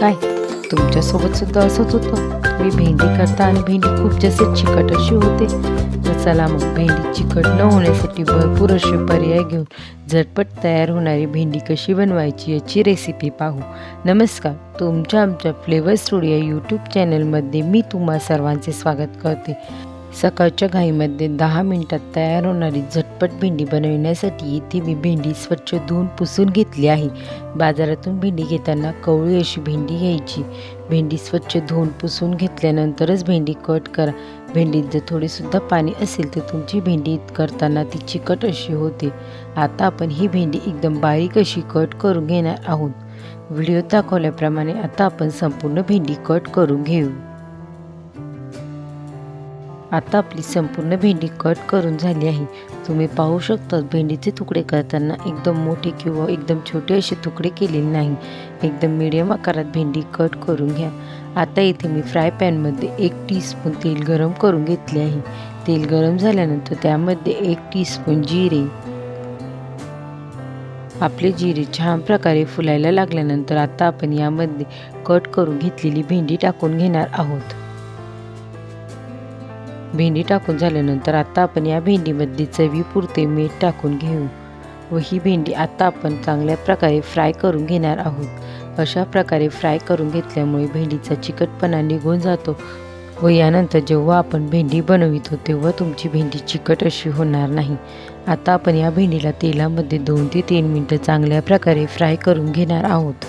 काय? तुमच्यासोबत सुद्धा असंच होतं. तुम्ही भेंडी करता आणि भेंडी खूप जास्त चिकट अशी होते. तर चला मग भेंडी चिकट न होण्यासाठी भरपूर असे पर्याय घेऊन झटपट तयार होणारी भेंडी कशी बनवायची याची रेसिपी पाहू. नमस्कार. तुमच्या आमच्या फ्लेवर स्टुडिओ यूट्यूब चॅनलमध्ये मी तुम्हा सर्वांचे स्वागत करते. सकाळच्या घाईमध्ये दहा मिनिटात तयार होणारी झटपट भेंडी बनविण्यासाठी इथे मी भेंडी स्वच्छ धुवून पुसून घेतली आहे. बाजारातून भेंडी घेताना कवळी अशी भेंडी घ्यायची. भेंडी स्वच्छ धुवून पुसून घेतल्यानंतरच भेंडी कट करा. भेंडीत जर थोडीसुद्धा पाणी असेल तर तुमची भेंडी करताना ती चिकट अशी होते. आता आपण ही भेंडी एकदम बारीक अशी कट करून घेणार आहोत. व्हिडिओत दाखवल्याप्रमाणे आता आपण संपूर्ण भेंडी कट करून घेऊ. आता आपली संपूर्ण भेंडी कट करून झाली आहे. तुम्ही पाहू शकता भेंडीचे तुकडे करताना एकदम मोठे किंवा एकदम छोटे असे तुकडे केलेले नाही. एकदम मिडियम आकारात भेंडी कट करून घ्या. आता इथे मी फ्राय पॅनमध्ये एक टीस्पून तेल गरम करून घेतले आहे. तेल गरम झाल्यानंतर त्यामध्ये एक टीस्पून जिरे. आपले जिरे छान प्रकारे फुलायला लागल्यानंतर आता आपण यामध्ये कट करून घेतलेली भेंडी टाकून घेणार आहोत. भेंडी टाकून झाल्यानंतर आत्ता आपण या भेंडीमध्ये चवीपुरते मीठ टाकून घेऊ व ही भेंडी आत्ता आपण चांगल्या प्रकारे फ्राय करून घेणार आहोत. अशा प्रकारे फ्राय करून घेतल्यामुळे भेंडीचा चिकटपणा निघून जातो व यानंतर जेव्हा आपण भेंडी बनवितो तेव्हा तुमची भेंडी चिकट अशी होणार नाही. आता आपण या भेंडीला तेलामध्ये दोन ते तीन मिनटं चांगल्या प्रकारे फ्राय करून घेणार आहोत.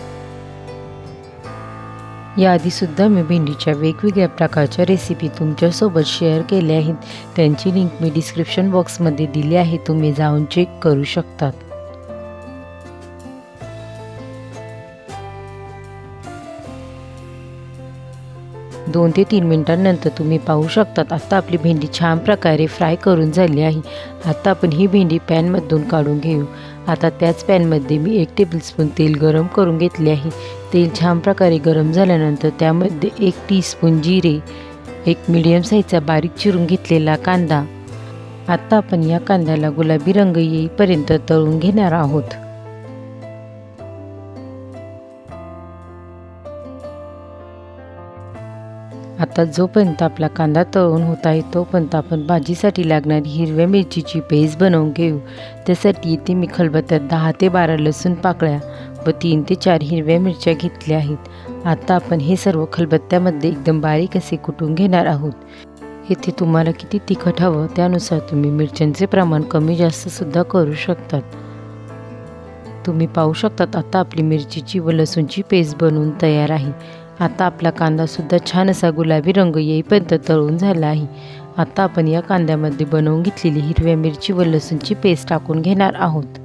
याआधीसुद्धा मी भेंडीच्या वेगवेगळ्या प्रकारच्या रेसिपी तुमच्यासोबत शेअर केल्या आहेत. त्यांची लिंक मी डिस्क्रिप्शन बॉक्समध्ये दिली आहे. तुम्ही जाऊन चेक करू शकतात. दोन ते तीन मिनिटांनंतर तुम्ही पाहू शकतात आता आपली भेंडी छान प्रकारे फ्राय करून झाली आहे. आता आपण ही भेंडी पॅनमधून काढून घेऊ. आता त्याच पॅनमध्ये मी एक टेबलस्पून तेल गरम करून घेतले आहे. तेल छान प्रकारे गरम झाल्यानंतर त्यामध्ये एक टीस्पून जिरे एक मिडियम साईजचा बारीक चिरून घेतलेला कांदा. आत्ता आपण या कांद्याला गुलाबी रंग येईपर्यंत तळून घेणार आहोत. आता जोपर्यंत आपला कांदा तळून होत आहे तोपर्यंत आपण भाजीसाठी लागणारी हिरव्या मिरचीची पेस्ट बनवून घेऊ. त्यासाठी इथे मी खलबत्त्यात दहा ते बारा लसूण पाकळ्या व तीन ते चार हिरव्या मिरच्या घेतल्या आहेत. आता आपण हे सर्व खलबत्त्यामध्ये एकदम बारीक असे कुटून घेणार आहोत. येथे तुम्हाला किती तिखट हवं त्यानुसार तुम्ही मिरच्यांचे प्रमाण कमी जास्तसुद्धा करू शकतात. तुम्ही पाहू शकतात आता आपली मिरचीची व लसूणची पेस्ट बनवून तयार आहे. आता आपला कांदासुद्धा छान असा गुलाबी रंग येईपर्यंत तळून झाला आहे. आता आपण या कांद्यामध्ये बनवून घेतलेली हिरव्या मिरची व लसूणची पेस्ट टाकून घेणार आहोत.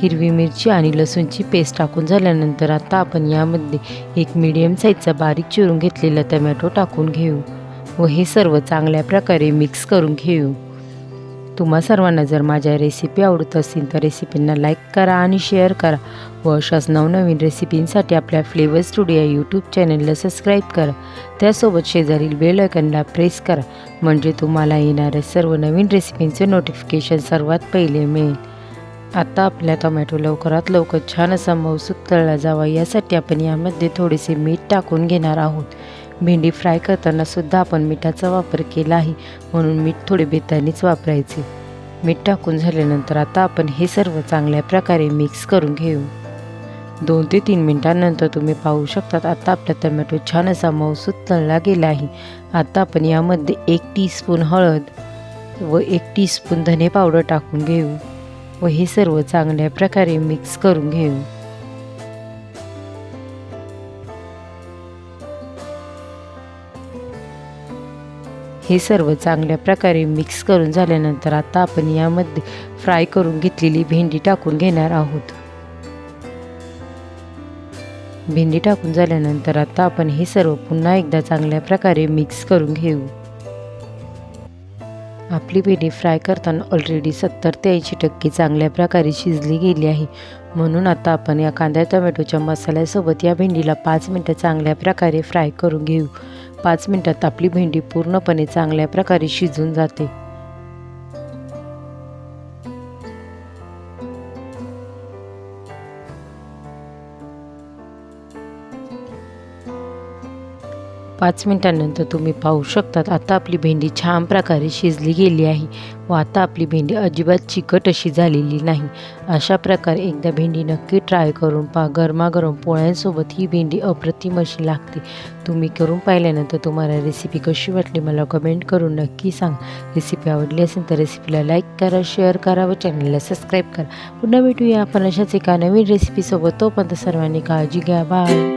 हिरवी मिरची आणि लसूणची पेस्ट टाकून झाल्यानंतर आता आपण यामध्ये एक मीडियम साईजचा बारीक चिरून घेतलेला टमॅटो टाकून घेऊ व हे सर्व चांगल्या प्रकारे मिक्स करून घेऊ. तुम्हा सर्वांना जर माझ्या रेसिपी आवडत असतील तर रेसिपींना लाईक करा आणि शेअर करा व अशाच नवनवीन रेसिपींसाठी आपल्या फ्लेवर स्टुडिओ यूट्यूब चॅनलला सबस्क्राईब करा. त्यासोबत शेजारील बेल आयकनला प्रेस करा म्हणजे तुम्हाला येणाऱ्या सर्व नवीन रेसिपींचे नोटिफिकेशन सर्वात पहिले मिळेल. आता आपल्या टोमॅटो लवकरात लवकर छान असा मऊसूत तळला जावा यासाठी आपण यामध्ये थोडेसे मीठ टाकून घेणार आहोत. भेंडी फ्राय करताना सुद्धा आपण मिठाचा वापर केला आहे. म्हणून मीठ थोडे बेतानीच वापरायचे. मीठ टाकून झाल्यानंतर आता आपण हे सर्व चांगल्या प्रकारे मिक्स करून घेऊ. दोन ते तीन मिनिटांनंतर तुम्ही पाहू शकतात आता आपला टमॅटो छान असा मऊसूत तळला गेला आहे. आता आपण यामध्ये एक टीस्पून हळद व एक टीस्पून धने पावडर टाकून घेऊ व हे सर्व चांगल्या प्रकारे मिक्स करून घेऊ. हे सर्व चांगल्या प्रकारे मिक्स करून झाल्यानंतर आता आपण यामध्ये फ्राय करून घेतलेली भेंडी टाकून घेणार आहोत. भेंडी टाकून झाल्यानंतर आता आपण हे सर्व पुन्हा एकदा चांगल्या प्रकारे मिक्स करून घेऊ. आपली भेंडी फ्राय करताना ऑलरेडी सत्तर ते ऐंशी टक्के चांगल्या प्रकारे शिजली गेली आहे. म्हणून आता आपण या कांदा टोमॅटोच्या मसाल्यासोबत या भेंडीला पाच मिनटं चांगल्या प्रकारे फ्राय करून घेऊ. पाच मिनटात आपली भेंडी पूर्णपणे चांगल्या प्रकारे शिजून जाते. पाच मिनटांनंतर तुम्ही पाहू शकतात. आता आपली भेंडी छान प्रकारे शिजली गेली आहे. व आता आपली भेंडी अजिबात चिकट अशी झालेली नाही. अशा प्रकारे एकदा भेंडी नक्की ट्राय करून पहा. गरमागरम पोळ्यांसोबत ही भेंडी अप्रतिम अशी लागते. तुम्ही करून पाहिल्यानंतर तुम्हाला रेसिपी कशी वाटली मला कमेंट करून नक्की सांग. रेसिपी आवडली असेल तर रेसिपीला लाईक करा शेअर करा व चॅनलला सबस्क्राईब करा. पुन्हा भेटूया आपण अशाच एका नवीन रेसिपीसोबत तोपर्यंत सर्वांनी काळजी घ्या. बाय